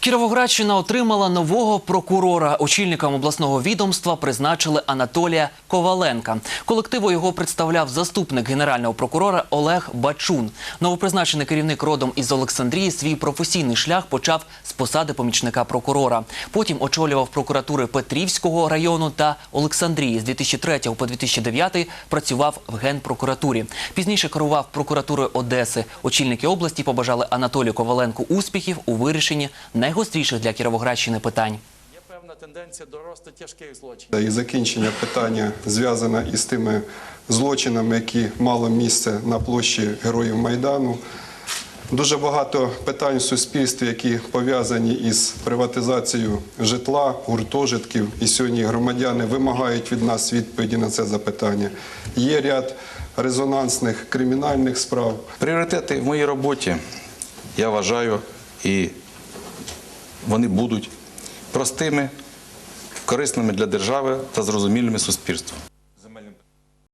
Кіровоградщина отримала нового прокурора. Очільником обласного відомства призначили Анатолія Коваленка. Колективу його представляв заступник генерального прокурора Олег Бачун. Новопризначений керівник родом із Олександрії свій професійний шлях почав з посади помічника прокурора. Потім очолював прокуратури Петрівського району та Олександрії. З 2003 по 2009 працював в генпрокуратурі. Пізніше керував прокуратурою Одеси. Очільники області побажали Анатолію Коваленку успіхів у вирішенні найгостріших для Кіровоградщини питань. Є певна тенденція до росту тяжких злочинів. І закінчення питання зв'язане із тими злочинами, які мали місце на площі Героїв Майдану. Дуже багато питань в суспільстві, які пов'язані із приватизацією житла, гуртожитків. І сьогодні громадяни вимагають від нас відповіді на це запитання. Є ряд резонансних кримінальних справ. Пріоритети в моїй роботі, я вважаю, і вони будуть простими, корисними для держави та зрозумілими суспільству.